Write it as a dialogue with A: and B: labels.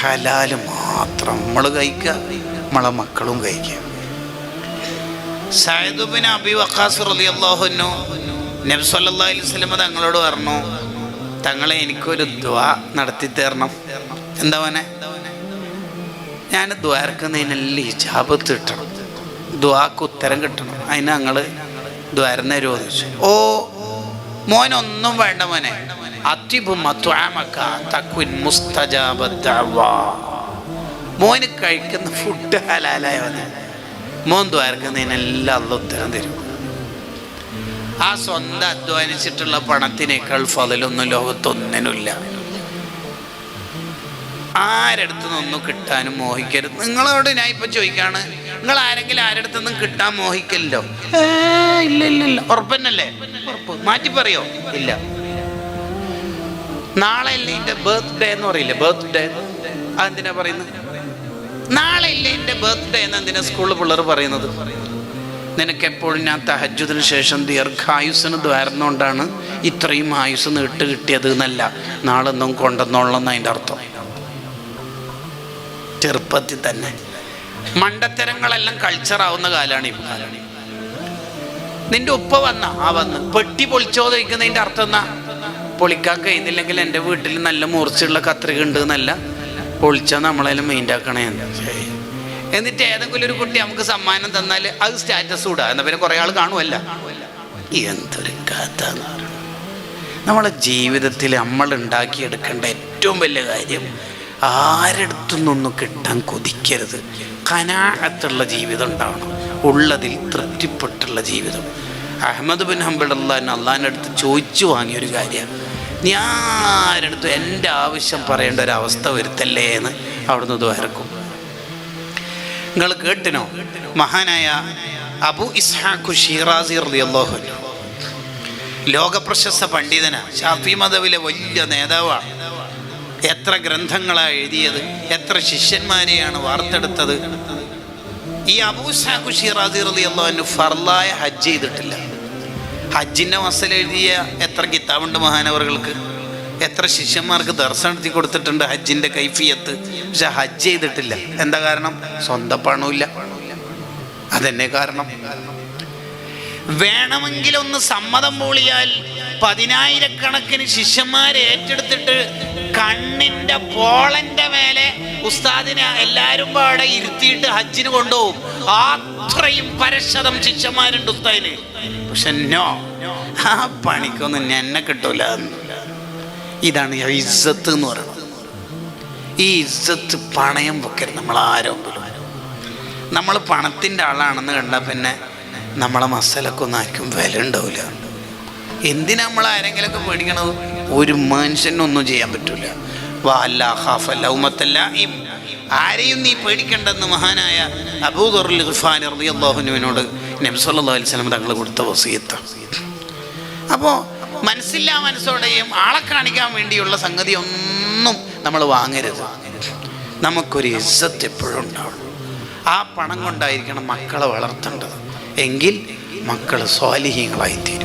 A: ഹലാൽ മാത്രം. നമ്മൾ കഴിക്കുക നമ്മളെ മക്കളും കഴിക്കുക. സയദുബിൻ അബി വഖാസ് റലി നബി നബ്സല്ലാ അലൈഹി വസല്ലം തങ്ങളോട് പറഞ്ഞു തങ്ങളെ എനിക്കൊരു ദ്വാ നടത്തി തരണം. എന്താ മോനെ? ഞാൻ ദ്വാരക്കുന്നതിനെല്ലാം ഹിജാബ് കിട്ടണം ദ്വാക്ക് ഉത്തരം കിട്ടണം. അതിന് ഞങ്ങൾ ദ്വാരം ചോദിച്ചു. ഓ മോനൊന്നും വേണ്ട മോനെ. മോന് കഴിക്കുന്ന ഫുഡ് ഹലാലായ മോൻ ദ്വാരക്കുന്നതിനെല്ലാം ഉത്തരം തരും. ആ സ്വന്തം അധ്വാനിച്ചിട്ടുള്ള പണത്തിനേക്കാൾ ഫതിലൊന്നും ലോകത്തൊന്നിനുമില്ല. ആരടുത്തു നിന്നും കിട്ടാനും മോഹിക്കരുത്. നിങ്ങളോട് ഞാൻ ഇപ്പൊ ചോദിക്കാണ്. നിങ്ങൾ ആരെങ്കിലും ആരടുത്തു നിന്നും കിട്ടാൻ മോഹിക്കല്ലോ ഇല്ല ഇല്ല ഇല്ല. ഉറപ്പന്നല്ലേ? ഉറപ്പ്. മാറ്റി പറയോ? ഇല്ല. നാളെ അല്ലേ എന്റെ ബർത്ത്ഡേ എന്ന് പറയില്ലേ? ബർത്ത്ഡേ അതെന്തിനാ പറയുന്നത്? നാളെ അല്ലേ എന്റെ ബർത്ത്ഡേ എന്ന് എന്തിനാ സ്കൂളിൽ പിള്ളേർ പറയുന്നത്? നിനക്ക് എപ്പോഴും ഞാൻ തഹജുദിന് ശേഷം ദീർഘായുസിന് ദ്വാരുന്നോണ്ടാണ് ഇത്രയും ആയുസ് നീട്ട് കിട്ടിയത് എന്നല്ല. നാളൊന്നും കൊണ്ടെന്നോളെന്ന് അതിന്റെ അർത്ഥം. ചെറുപ്പത്തിൽ തന്നെ. മണ്ടത്തരങ്ങളെല്ലാം കൾച്ചറാവുന്ന കാലാണ് ഈ നിന്റെ ഉപ്പ വന്ന? ആ വന്ന്. പെട്ടി പൊളിച്ചോ ചോദിക്കുന്നതിന്റെ അർത്ഥം എന്നാ പൊളിക്കാൻ കഴിയുന്നില്ലെങ്കിൽ എന്റെ വീട്ടിൽ നല്ല മൂർച്ചയുള്ള കത്രിക ഉണ്ട് എന്നല്ല. പൊളിച്ചാൽ നമ്മളതിലും മെയിന്റാക്കണേ എന്നിട്ട് ഏതെങ്കിലും ഒരു കുട്ടി നമുക്ക് സമ്മാനം തന്നാൽ അത് സ്റ്റാറ്റസ് ഇടുക എന്നാൽ പിന്നെ കുറേ ആൾ കാണുമല്ല എന്തൊരു കഥ നമ്മളെ ജീവിതത്തിൽ നമ്മൾ ഉണ്ടാക്കിയെടുക്കേണ്ട ഏറ്റവും വലിയ കാര്യം ആരടുത്തുനിന്നൊന്നും കിട്ടാൻ കൊതിക്കരുത്. കനാഹത്തുള്ള ജീവിതം ഉണ്ടാവണം. ഉള്ളതിൽ തൃപ്തിപ്പെട്ടുള്ള ജീവിതം. അഹമ്മദ് ബിൻ ഹംബിൾ അള്ളഹാൻ അള്ളാന്റെ അടുത്ത് ചോദിച്ചു വാങ്ങിയ ഒരു കാര്യമാണ് നീ ആരടുത്തും എന്റെ ആവശ്യം പറയേണ്ട ഒരു അവസ്ഥ വരുത്തല്ലേ എന്ന് അവിടുന്ന് ദ്വാരക്കും. നിങ്ങൾ കേട്ടിനോ? മഹാനായ അബു ഇസ്ഹാഖു ഷീറാസി റളിയല്ലാഹു ലോകപ്രശസ്ത പണ്ഡിതനാ ഷാഫി മതവിലെ വലിയ നേതാവാണ്. എത്ര ഗ്രന്ഥങ്ങളാണ് എഴുതിയത് എത്ര ശിഷ്യന്മാരെയാണ് വാർത്തെടുത്തത്. ഈ അബൂസാഖു ഷിറാദി റളിയല്ലാഹു അൻഹു ഫർലായ ഹജ്ജ് ചെയ്തിട്ടില്ല. ഹജ്ജിന്റെ മസല എഴുതിയ എത്ര കിതാബുണ്ട് മഹാനവറുകൾക്ക്? എത്ര ശിഷ്യന്മാർക്ക് ദർശനം നടത്തി കൊടുത്തിട്ടുണ്ട് ഹജ്ജിന്റെ കൈഫിയത്ത്? പക്ഷെ ഹജ്ജ് ചെയ്തിട്ടില്ല. എന്താ കാരണം? സ്വന്തം പണമില്ല അതെന്നെ കാരണം. വേണമെങ്കിൽ ഒന്ന് സമ്മതം മൂളിയാൽ പതിനായിരക്കണക്കിന് ശിഷ്യന്മാരെ ഏറ്റെടുത്തിട്ട് കണ്ണിന്റെ പോളന്റെ മേലെ ഉസ്താദിനെ എല്ലാവരും പാടെ ഇരുത്തിയിട്ട് ഹജ്ജിന് കൊണ്ടുപോകും. അത്രയും പരശതം ശിഷ്യന്മാരുണ്ട് ഉസ്താദിന്. പക്ഷെ നോ ആ പണിക്കൊന്നും എന്നെ കിട്ടൂല. ഇതാണ് ഇസ്സത്ത് എന്ന് പറയുന്നത്. ഈ ഇസ്സത്ത് പണയം വെക്കരുത് നമ്മൾ ആരെങ്കിലും നമ്മൾ പണത്തിന്റെ ആളാണെന്ന് കണ്ടാൽ പിന്നെ നമ്മളെ മസലക്കൊന്നും ആർക്കും വില ഉണ്ടാവില്ല. എന്തിനാ നമ്മൾ ആരെങ്കിലുമൊക്കെ പേടിക്കണത്? ഒരു മനുഷ്യനൊന്നും ചെയ്യാൻ പറ്റില്ല ആരെയും നീ പേടിക്കണ്ടെന്ന് മഹാനായ അബൂദുറുൽ ഖുഫാൻ തങ്ങൾ കൊടുത്ത വസീയത്ത അപ്പോ മനസ്സില്ലാ മനസ്സോടെയും ആളെ കാണിക്കാൻ വേണ്ടിയുള്ള സംഗതി ഒന്നും നമ്മൾ വാങ്ങരുത്. നമുക്കൊരു ഇസ്സത്ത് എപ്പോഴും ഉണ്ടാവണം. ആ പണം കൊണ്ടായിരിക്കണം മക്കളെ വളർത്തേണ്ടത്. എങ്കിൽ മക്കൾ സ്വാലിഹ്യങ്ങളായിത്തീരും